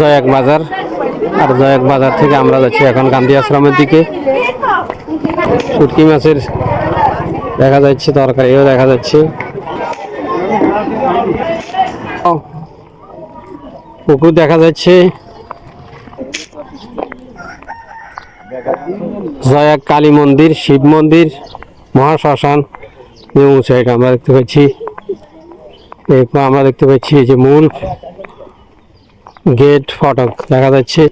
জয়াক বাজার। আর জয়াক বাজার থেকে আমরা যাচ্ছি এখন গান্ধী আশ্রমের দিকে। শুটকি মাছের দেখা যাচ্ছে, তরকারিও দেখা যাচ্ছে। পুকুর দেখা যাচ্ছে। জয়াক কালী মন্দির, শিব মন্দির, মহাশ্মশান সাইড আমরা দেখতে পাচ্ছি। এরপর আমরা দেখতে পাচ্ছি এই যে মূল গেট ফটক দেখা যাচ্ছে।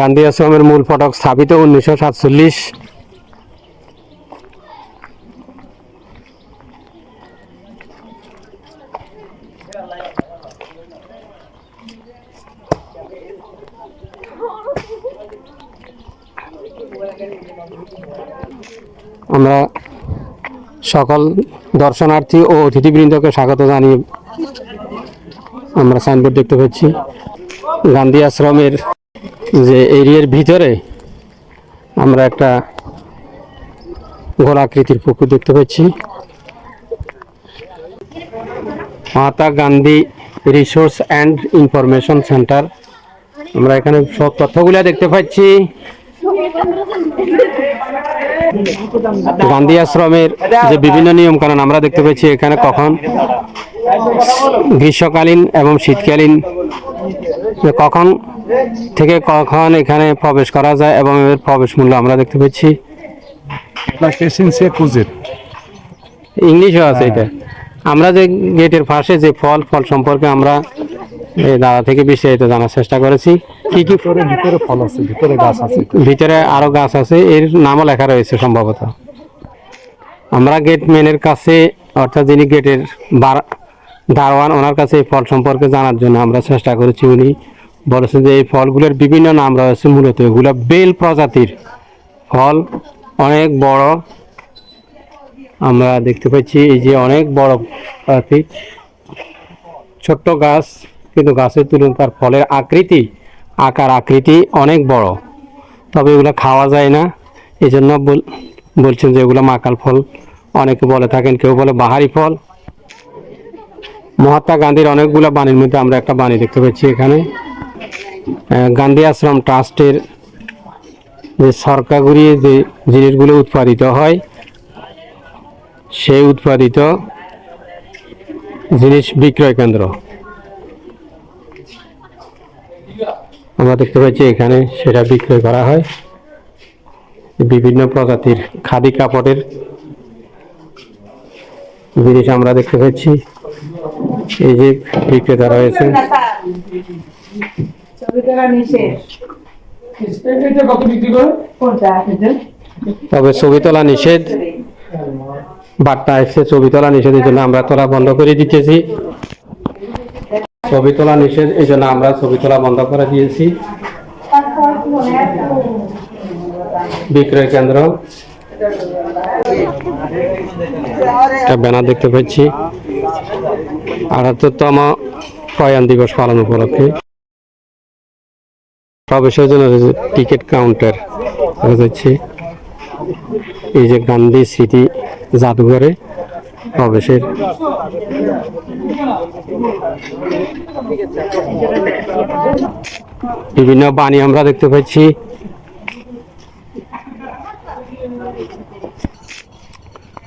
গান্ধী আশ্রমের মূল ফটক স্থাপিত উনিশশো সাতচল্লিশ। আমরা সকল দর্শনার্থী ও অতিথিবৃন্দকে স্বাগত জানিয়ে আমরা সাইনবোর্ড দেখতে পাচ্ছি। গান্ধী আশ্রমের যে এরিয়ার ভিতরে আমরা একটা গোলাকৃতির পুকুর দেখতে পাচ্ছি। Mahatma Gandhi resource and information centre. আমরা এখানে সব তথ্যগুলো দেখতে পাচ্ছি। গান্ধী আশ্রমের যে বিভিন্ন নিয়ম কানুন আমরা দেখতে পাচ্ছি এখানে কখন? গ্রীষ্মকালীন এবং শীতকালীন। কখন থেকে কখন এখানে প্রবেশ করা যায় এবং এর প্রবেশ মূল্য আমরা দেখতে পাচ্ছি Applications ইংলিশও আছে এটা। আমরা যে গেটের পাশে যে ফল ফল সম্পর্কে আমরা দাদা থেকে বিস্তারিত জানার চেষ্টা করেছি। কি কি ভিতরে ভিতরে ফল আছে ভিতরে গাছ আছে। ভিতরে আরও গাছ আছে এর নামও লেখা রয়েছে সম্ভবত। আমরা গেট ম্যানের কাছে অর্থাৎ যিনি গেটের বার দারোয়ান ওনার কাছে এই ফল সম্পর্কে জানার জন্য আমরা চেষ্টা করেছি। উনি বলেছেন যে এই ফলগুলোর বিভিন্ন নাম রয়েছে মূলত। এগুলো বেল প্রজাতির ফল অনেক বড়। আমরা দেখতে পাচ্ছি এই যে অনেক বড় প্রজাতি। ছোট্ট গাছ কিন্তু গাছের তুলনায় তার ফলের আকৃতি, আকার আকৃতি অনেক বড়। তবে এগুলো খাওয়া যায় না। এই জন্য বলছেন যে এগুলো মাকাল ফল। অনেকে বলে থাকেন, কেউ বলে বাহারি ফল। মহাত্মা গান্ধীর অনেকগুলো বাণীর মধ্যে আমরা একটা বাণী দেখতে পাচ্ছি এখানে। গান্ধী আশ্রম ট্রাস্টের যে সরকার যে জিনিসগুলো উৎপাদিত হয়, সেই উৎপাদিত জিনিস বিক্রয় কেন্দ্র। আমরা দেখতে পাচ্ছি এখানে সেটা বিক্রয় করা হয়। বিভিন্ন প্রজাতির খাদি কাপড়ের জিনিস আমরা দেখতে পাচ্ছি। এই যে বিক্রেতা রয়েছে। তবে ছবি তোলা নিষেধ। বার্তা এসছে, ছবি তোলা নিষেধ এই জন্য আমরা তোলা বন্ধ করে দিতেছি। ছবি তোলা নিষেধ, এই জন্য আমরা ছবি তোলা বন্ধ করে দিয়েছি। বিক্রয় কেন্দ্র। একটা ব্যানার দেখতে পাচ্ছি। আটাত্তরতম প্রয়াণ দিবস পালন উপলক্ষে। প্রবেশের জন্য টিকিট কাউন্টার দেখা যাচ্ছে এই যে গান্ধী স্মৃতি জাদুঘরে প্রবেশের বিভিন্ন বাণী আমরা দেখতে পাচ্ছি।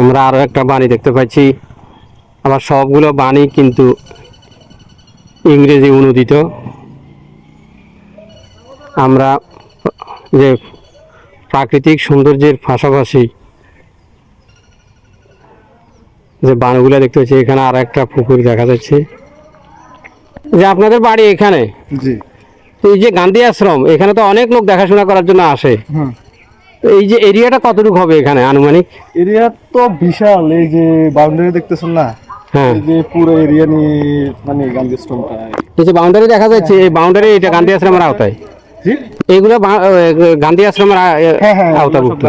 আমরা আরও একটা বাণী দেখতে পাচ্ছি। আবার সবগুলো বাণী কিন্তু ইংরেজি অনুদিত। আমরা যে প্রাকৃতিক সৌন্দর্যের পাশাপাশি যে বানগুলো দেখতে পাচ্ছি এখানে আর একটা পুকুর দেখা যাচ্ছে। যে আপনাদের বাড়ি এখানে? জি। এই যে গান্ধী আশ্রম এখানে তো অনেক লোক দেখাশোনা করার জন্য আসে। তো এই যে এরিয়াটা কতটুকু হবে এখানে আনুমানিক? এরিয়া তো বিশাল এই যে বাউন্ডারি দেখতেছেন না? হ্যাঁ। যে পুরো এরিয়া নিয়ে মানে গান্ধী স্টোনটা এই যে বাউন্ডারি দেখা যাচ্ছে এই বাউন্ডারি এটা গান্ধী আশ্রমের আওতায়। এইগুলো গান্ধী আশ্রমের হ্যাঁ হ্যাঁ আওতাভুক্ত।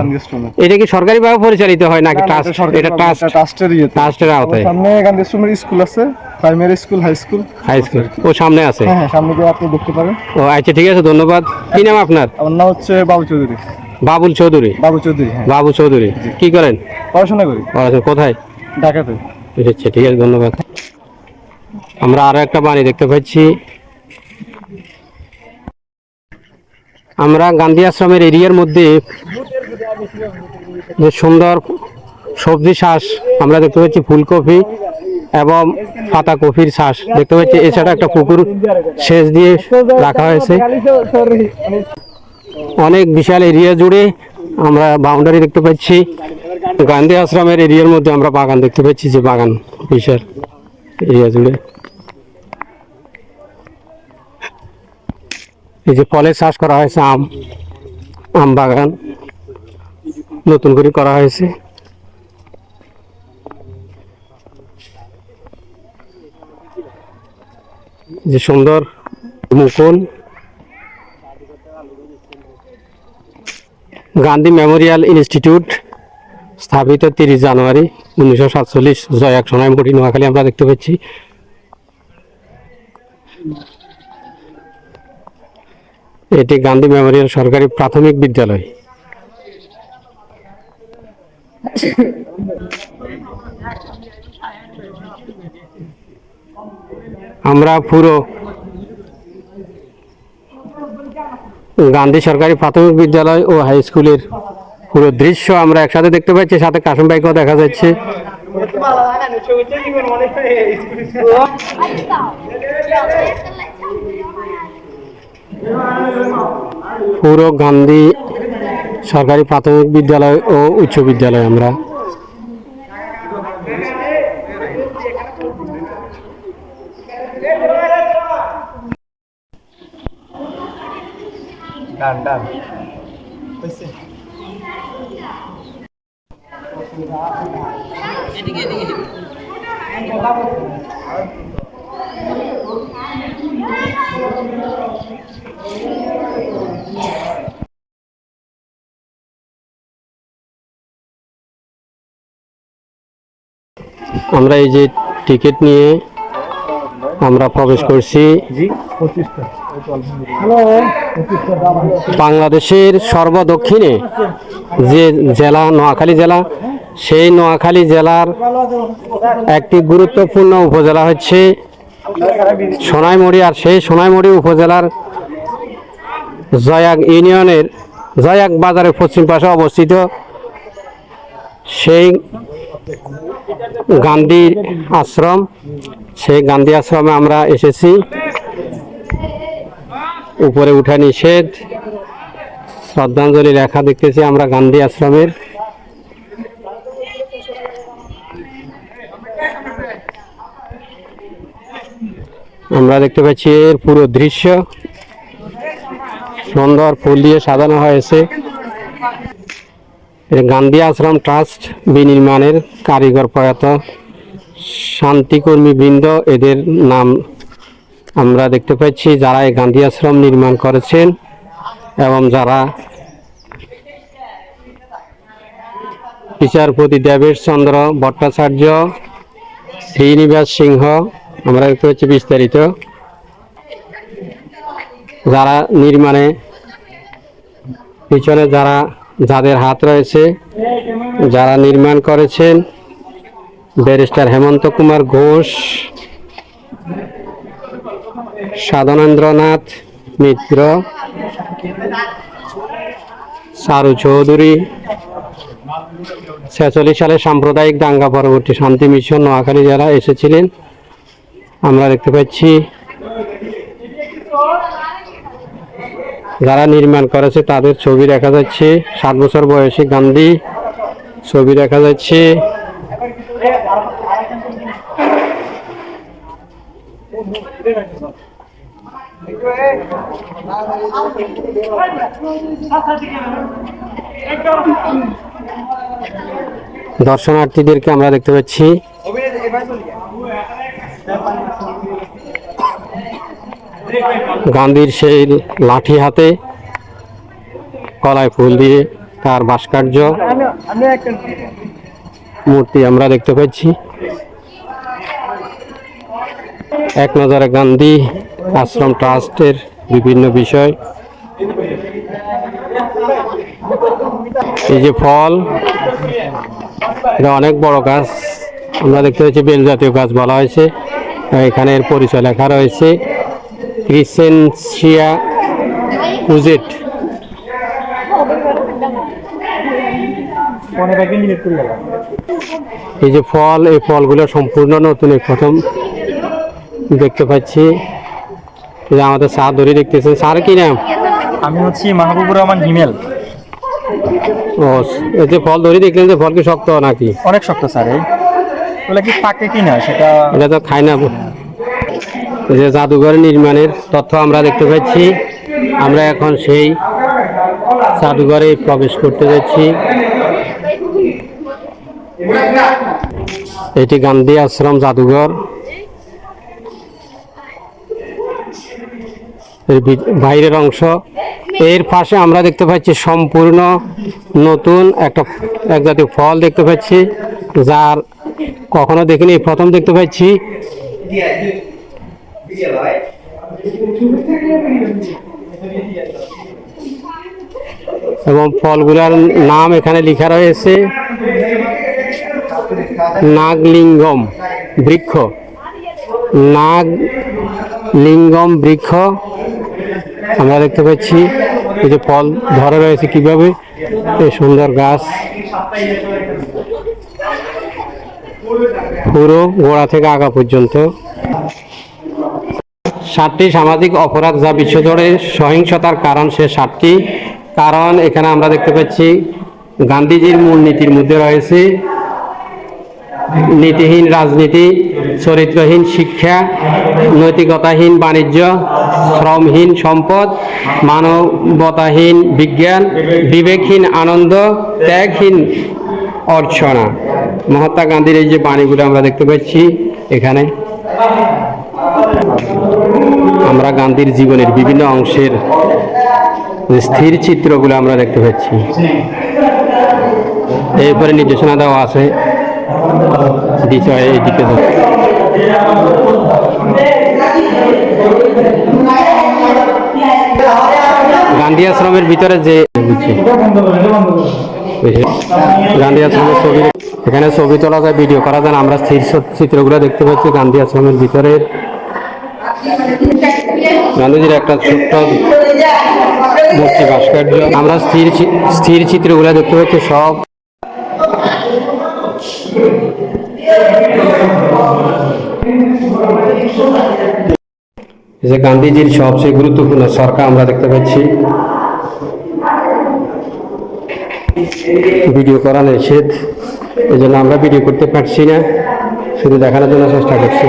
এটা কি সরকারিভাবে পরিচালিত হয় নাকি ট্রাস্ট এটা ট্রাস্ট ট্রাস্টের ট্রাস্টের আওতায়। সামনে গান্ধী স্টোনের স্কুল আছে primary school high school high school ও সামনে আছে? হ্যাঁ হ্যাঁ সামনে গিয়ে আপনি দেখতে পারেন। ও আচ্ছা ঠিক আছে ধন্যবাদ। কি নাম আপনার? আমার নাম হচ্ছে বাবু চৌধুরী। বাবুল চৌধুরী। বাবু চৌধুরী হ্যাঁ। বাবু চৌধুরী। কি করেন? পড়াশোনা করি। পড়াশোনা কোথায়? ঢাকাতে। এসেছে ঠিক আছে ধন্যবাদ। আমরা আরও একটা বাণী দেখতে পাচ্ছি। আমরা গান্ধী আশ্রমের এরিয়ার মধ্যে যে সুন্দর সবজি চাষ আমরা দেখতে পাচ্ছি, ফুলকপি এবং পাতা কপির চাষ দেখতে পাচ্ছি, এছাড়া একটা পুকুর সেচ দিয়ে রাখা হয়েছে। অনেক বিশাল এরিয়া জুড়ে আমরা বাউন্ডারি দেখতে পাচ্ছি। গান্ধী আশ্রমের এরিয়ার মধ্যে আমরা বাগান দেখতে পাচ্ছি, যে বাগান বিশাল এরিয়া জুড়ে। এই যে ফলের চাষ করা হয়েছে আম আম বাগান। নতুন করে করা হয়েছে। যে সুন্দর মুকুল। গান্ধী মেমোরিয়াল ইনস্টিটিউট স্থাপিত তিরিশ জানুয়ারি উনিশশো সাতচল্লিশ। জয়াক সোনাইমুড়ি নোয়াখালী, আমরা দেখতে পাচ্ছি। এটি গান্ধী মেমোরিয়াল সরকারি প্রাথমিক বিদ্যালয়। আমরা পুরো গান্ধী সরকারি প্রাথমিক বিদ্যালয় ও হাই স্কুলের পুরো দৃশ্য আমরা একসাথে দেখতে পাচ্ছি সাথে কাশম বাইকও দেখা যাচ্ছে। পুরো গান্ধী সরকারি প্রাথমিক বিদ্যালয় ও উচ্চ বিদ্যালয় আমরা। আমরা এই যে টিকিট নিয়ে আমরা প্রবেশ করছি। বাংলাদেশের সর্বদক্ষিণে যে জেলা, নোয়াখালী জেলা, সেই নোয়াখালী জেলার একটি গুরুত্বপূর্ণ উপজেলা হচ্ছে সোনাইমুড়ি, আর সেই সোনাইমুড়ি উপজেলার জয়াক ইউনিয়নের জয়াক বাজারের পশ্চিম পাশে অবস্থিত সেই গান্ধী আশ্রম। সেই গান্ধী আশ্রমে আমরা এসেছি। উপরে উঠা নিষেধ। শ্রদ্ধাঞ্জলি লেখা দেখতেছি আমরা গান্ধী আশ্রমের। আমরা দেখতে পাচ্ছি এর পুরো দৃশ্য। সুন্দর ফুল দিয়ে সাজানো হয়েছে। গান্ধী আশ্রম ট্রাস্ট বিনির্মাণের কারিগর প্রয়াত শান্তিকর্মী বৃন্দ, এদের নাম আমরা দেখতে পাচ্ছি, যারা এই গান্ধী আশ্রম নির্মাণ করেছেন এবং যারা বিচারপতি দেবেশ চন্দ্র ভট্টাচার্য, শ্রীনিবাস সিংহ, আমরা দেখতে পাচ্ছি বিস্তারিত, যারা নির্মাণে পিছনে যারা, যাদের হাত রয়েছে, যারা নির্মাণ করেছেন, ব্যারিস্টার হেমন্ত কুমার ঘোষ, সাধনেন্দ্রনাথ মিত্র, সারু চৌধুরী, ছেচল্লিশ সালে সাম্প্রদায়িক দাঙ্গা পরবর্তী শান্তি মিশন নোয়াখালী যারা এসেছিলেন। আমরা দেখতে পাচ্ছি যারা নির্মাণ করেছে তাদের ছবি দেখা যাচ্ছে। সাত বছর বয়সী গান্ধী ছবি দেখা যাচ্ছে। দর্শনার্থীদেরকে আমরা দেখতে পাচ্ছি। গান্ধীর সেই লাঠি হাতে কলায় ফুল দিয়ে তার ভাস্কর্য মূর্তি আমরা দেখতে পাচ্ছি। এক নজরে গান্ধী আশ্রম ট্রাস্টের বিভিন্ন বিষয়। এই যে ফল, এটা অনেক বড় গাছ। আমরা দেখতে পাচ্ছি বেল জাতীয় গাছ বলা হয়েছে। এখানে এর পরিচয় লেখা রয়েছে। ক্রিসেনসিয়া কুজেট এই যে ফল এই ফলগুলো সম্পূর্ণ নতুন এই প্রথম দেখতে পাচ্ছি। এই যে আমাদের সার ধরে দেখতেছেন। সার কি নাম? আমি হচ্ছি মাহবুবুর রহমান হিমেল। ও এই যে ফল ধরে দেখলেন যে ফল কি শক্ত নাকি? অনেক শক্ত স্যার এই। ওগুলো কি পাকে কি না সেটা এটা তো খায় না। এই যে জাদুঘর নির্মাণের তথ্য আমরা দেখতে পাচ্ছি। আমরা এখন সেই জাদুঘরে প্রবেশ করতে যাচ্ছি। এটি গান্ধী আশ্রম জাদুঘর। এর বাইরের অংশ। এর পাশে আমরা দেখতে পাচ্ছি সম্পূর্ণ নতুন একটা এক জাতীয় ফল দেখতে পাচ্ছি, যার কখনো দেখিনি। প্রথম দেখতে পাচ্ছি এবং ফলগুলোর নাম এখানে লেখা রয়েছে নাগলিঙ্গম বৃক্ষ। নাগ লিঙ্গম বৃক্ষ, আমরা দেখতে পাচ্ছি, এই যে ফল ধরে রয়েছে কীভাবে, এই সুন্দর গাছ। পুরো গোড়া থেকে আগা পর্যন্ত। সাতটি সামাজিক অপরাধ যা বিশ্বজুড়ে সহিংসতার কারণ সে সাতটি। কারণ এখানে আমরা দেখতে পাচ্ছি, গান্ধীজির মূল নীতির মধ্যে রয়েছে নীতিহীন রাজনীতি, চরিত্রহীন শিক্ষা, নৈতিকতাহীন বাণিজ্য, শ্রমহীন সম্পদ, মানবতাহীন বিজ্ঞান, বিবেকহীন আনন্দ, ত্যাগহীন অর্চনা। মহাত্মা গান্ধীর এই যে বাণীগুলো আমরা দেখতে পাচ্ছি এখানে। আমরা গান্ধীর জীবনের বিভিন্ন অংশের স্থির চিত্রগুলো আমরা দেখতে পাচ্ছি এরপরে নির্দেশনা দেওয়া আছে যাও। গান্ধী আশ্রমের ভিতরে যে। গান্ধী আশ্রমের ছবি এখানে ছবি তোলা যায়, ভিডিও করা যায় আমরা স্থির চিত্রগুলো দেখতে পাচ্ছি গান্ধী আশ্রমের ভিতরে গান্ধীজির একটা ছোট্ট মূর্তি ভাস্কর্য আমরা স্থির স্থির চিত্রগুলো দেখতে পাচ্ছি, সব। যে গান্ধীজির সবচেয়ে গুরুত্বপূর্ণ সরকার আমরা দেখতে পাচ্ছি। ভিডিও করা নিষেধ। এই জন্য আমরা ভিডিও করতে পারছি না। শুধু দেখানোর জন্য চেষ্টা করছি।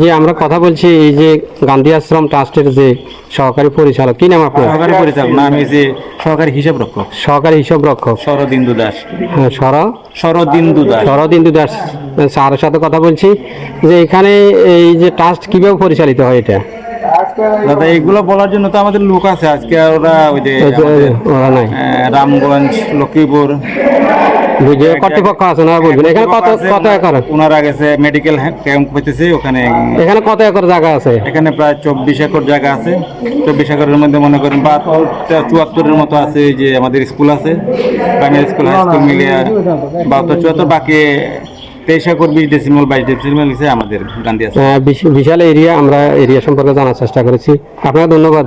যে আমরা কথা বলছি এই যে গান্ধী আশ্রম ট্রাস্টের যে সহকারী পরিচালক। কি নাম আপনার? সহকারী পরিচালক না আমি যে সহকারী হিসাব রক্ষক। সহকারী হিসাব রক্ষক। শরদিন্দু দাস। হ্যাঁ, সর? শরদিন্দু দাস। শরদিন্দু দাস। স্যারের সাথে কথা বলছি যে এখানে এই যে ট্রাস্ট কীভাবে পরিচালিত হয় এটা? দাদা এগুলো বলার জন্য তো আমাদের লোক আছে। আজকে ওরা ওই যে রামগঞ্জ লক্ষ্মীপুর বুঝে কর্তৃপক্ষ আছে ওনারা বলবেন। এখানে কত কত একর? ওনারা গেছে মেডিকেল ক্যাম্প হইতেছে ওখানে এখানে কত একর জায়গা আছে? এখানে প্রায় চব্বিশ একর জায়গা আছে। চব্বিশ একরের মধ্যে মনে করেন বাহাত্তর চুয়াত্তরের মতো আছে এই যে আমাদের স্কুল আছে। প্রাইমারি স্কুল হাই স্কুল মিলিয়ে বাহাত্তর চুয়াত্তর বাকি তেইশ একর বিশ ডেসিমাল বাইশ ডেসিমাল আছে আমাদের গান্ধী আছে। বিশাল এরিয়া আমরা এরিয়া সম্পর্কে জানার চেষ্টা করেছি। আপনাকে ধন্যবাদ।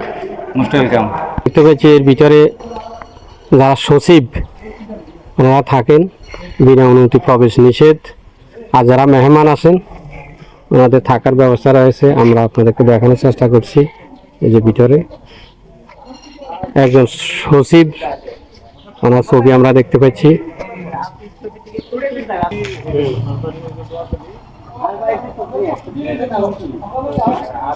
মোস্ট ওয়েলকাম দেখতে এর ভিতরে যারা সচিব ওনারা থাকেন, বিনা অনুমতি প্রবেশ নিষেধ। আর যারা মেহমান আসেন ওনাদের থাকার ব্যবস্থা রয়েছে। আমরা আপনাদেরকে দেখানোর চেষ্টা করছি এই যে ভিতরে। একজন সচিব, ওনার ছবি আমরা দেখতে পাচ্ছি। আর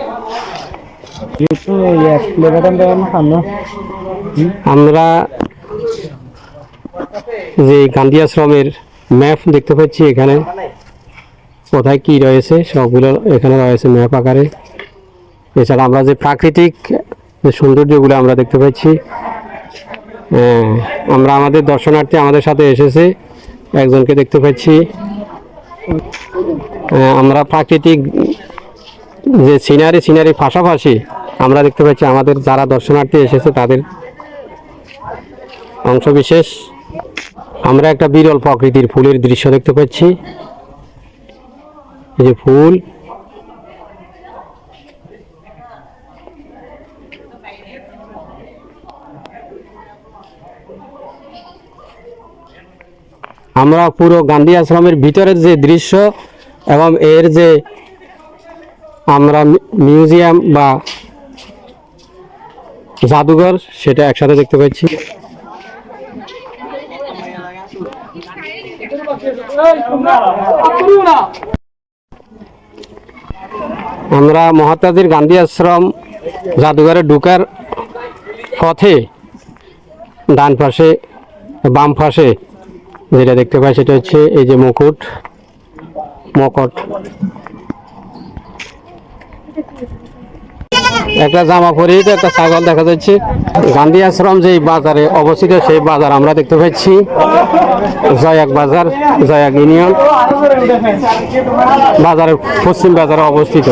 আমরা যে গান্ধী আশ্রমের ম্যাপ দেখতে পাচ্ছি এখানে কোথায় কি রয়েছে সবগুলো এখানে রয়েছে ম্যাপ আকারে। এছাড়া আমরা যে প্রাকৃতিক যে সৌন্দর্যগুলো আমরা দেখতে পাচ্ছি হ্যাঁ, আমরা আমাদের দর্শনার্থী আমাদের সাথে এসেছে একজনকে দেখতে পাচ্ছি। হ্যাঁ, আমরা প্রাকৃতিক যে সিনারি সিনারি পাশাপাশি আমরা দেখতে পাচ্ছি আমাদের যারা দর্শনার্থী এসেছে তাদের অংশবিশেষ। আমরা একটা বিরল প্রকৃতির ফুলের দৃশ্য দেখতে পাচ্ছি। এই যে ফুল। আমরা পুরো গান্ধী আশ্রমের ভিতরের যে দৃশ্য এবং এর যে আমরা মিউজিয়াম বা জাদুঘর, সেটা একসাথে দেখতে পাচ্ছি। আমরা মহাত্মাজির গান্ধী আশ্রম জাদুঘরে ঢুকার পথে ডান পাশে, বাম পাশে যেটা দেখতে পাই, সেটা হচ্ছে এই যে মুকুট, মকট। একটা জামা পরি, একটা ছাগল দেখা যাচ্ছে। গান্ধী আশ্রম যে বাজারে অবস্থিত, সেই বাজার আমরা দেখতে পাচ্ছি। জয়াক বাজার, জয়াক ইউনিয়ন। বাজারের পশ্চিম বাজারে অবস্থিত।